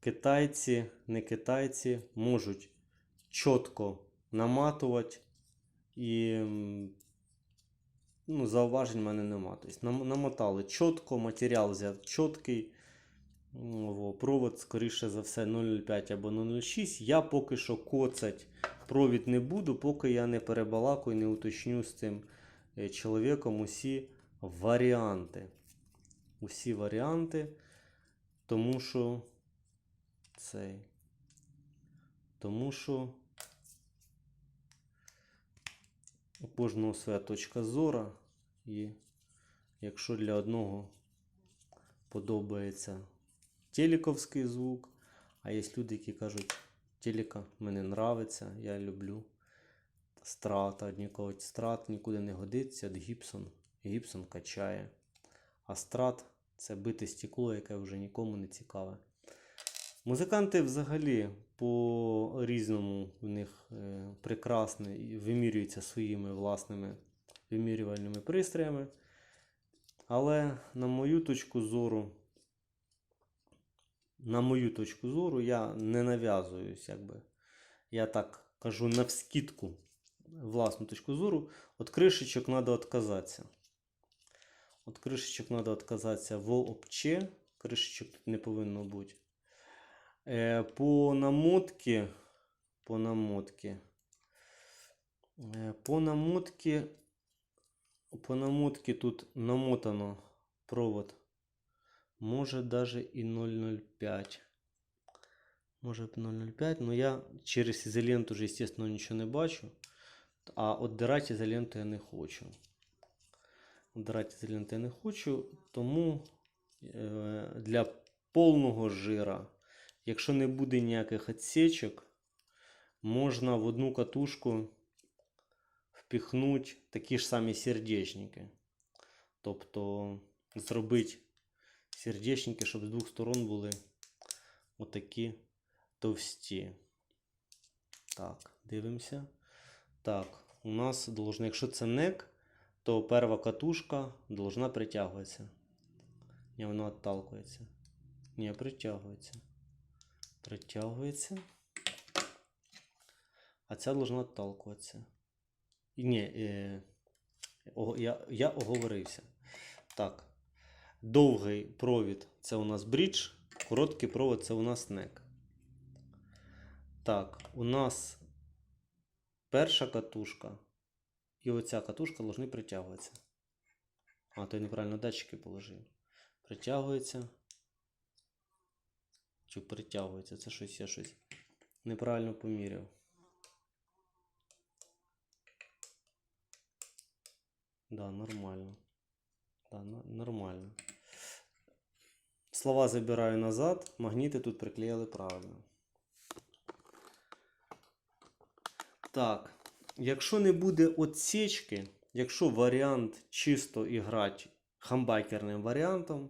китайці, не китайці можуть чітко наматувати і ну, зауважень в мене нема. Тобто намотали чітко, матеріал взяв чіткий. Провод, скоріше за все, 0,05 або 0,06. Я поки що коцать провід не буду, поки я не перебалакую, не уточню з цим е, чоловіком усі варіанти. Усі варіанти, тому що цей. Тому що у кожного своя точка зору. І якщо для одного подобається телековський звук, а є люди, які кажуть, телека мені нравиться, я люблю страт, одні кажуть, страт нікуди не годиться, от Гібсон. Гібсон качає. А страт це бите стекло, яке вже нікому не цікаве. Музиканти взагалі по різному в них е, прекрасно вимірюються своїми власними вимірювальними пристроями. Але на мою точку зору, на мою точку зору, я не нав'язуюсь, якби. Я так кажу навскидку власну точку зору. От кришечок треба відказатися. От кришечок треба відказатися вообще. Кришечок тут не повинно бути. Е, по намотці, по намотці, е, по намотці, по намотці тут намотано провод. Може даже і 0,05. Може 0,05, но я через ізоленту вже, естественно, нічого не бачу. А отдирати ізоленту я не хочу. Отдирати ізоленту я не хочу, тому е, для повного жира, якщо не буде ніяких відсечок, можна в одну катушку впихнути такі ж самі сердечники. Тобто зробити сердечники, щоб з двох сторон були отакі товсті. Так, дивимося. Так, у нас должно, якщо це нек, то перша катушка должна притягуватися. Ні, вона відталкується. Ні, притягується. Притягується. А ця должна відталкуватися. І ні, е, о, я, я оговорився. Так. Довгий провід це у нас брідж, короткий провід це у нас нек. Так, у нас перша катушка і оця катушка повинні притягуватися. А, то я неправильно датчики положив. Притягується. Чи притягується? Це щось я щось неправильно поміряв. Да, нормально. Да, нормально. Слова забираю назад. Магніти тут приклеїли правильно. Так. Якщо не буде отсечки, якщо варіант чисто іграти хамбакерним варіантом,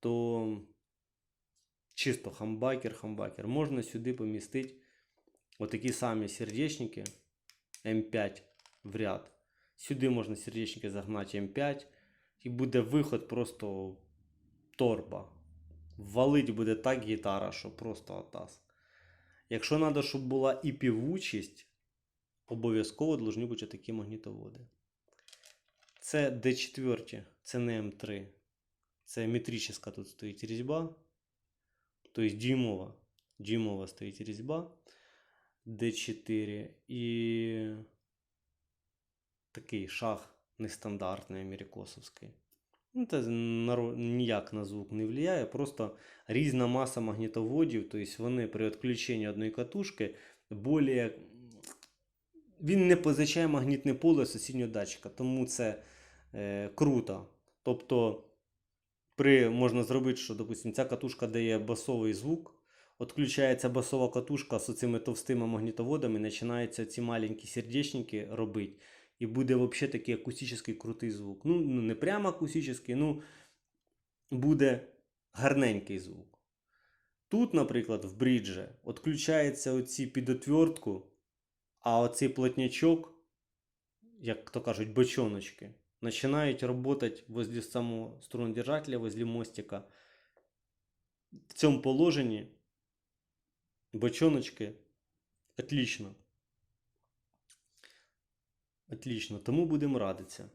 то чисто хамбакер, хамбакер, можна сюди помістити отакі самі сердечники М5 в ряд. Сюди можна сердечники загнати М5, і буде виход просто торба. Валить буде так гітара, що просто атас. Якщо треба, щоб була і півучість, обов'язково повинні бути такі магнітоводи. Це D4, це не М3. Це метрична тут стоїть різьба. Тобто дюймова. Дюймова стоїть різьба. D4. І такий шаг нестандартний америкосовський. Ну, це ніяк на звук не впливає, просто різна маса магнітоводів, тобто вони при відключенні одної катушки более... він не позичає магнітне поле сусіднього датчика, тому це е, круто. Тобто, при, можна зробити, що, допустим, ця катушка дає басовий звук, відключається басова катушка з цими товстими магнітоводами, починаються ці маленькі сердечники робити. І буде взагалі такий акустичний крутий звук. Ну, ну не прямо акустичний, ну буде гарненький звук. Тут, наприклад, в бріджі відключається оці під отвертку, а оцей плотнячок, як то кажуть, бочоночки, починають работать возле самого струнодержателя, возле мостика. В цьому положенні Бочоночки. Отлично. Отлично. Тому будемо радитися.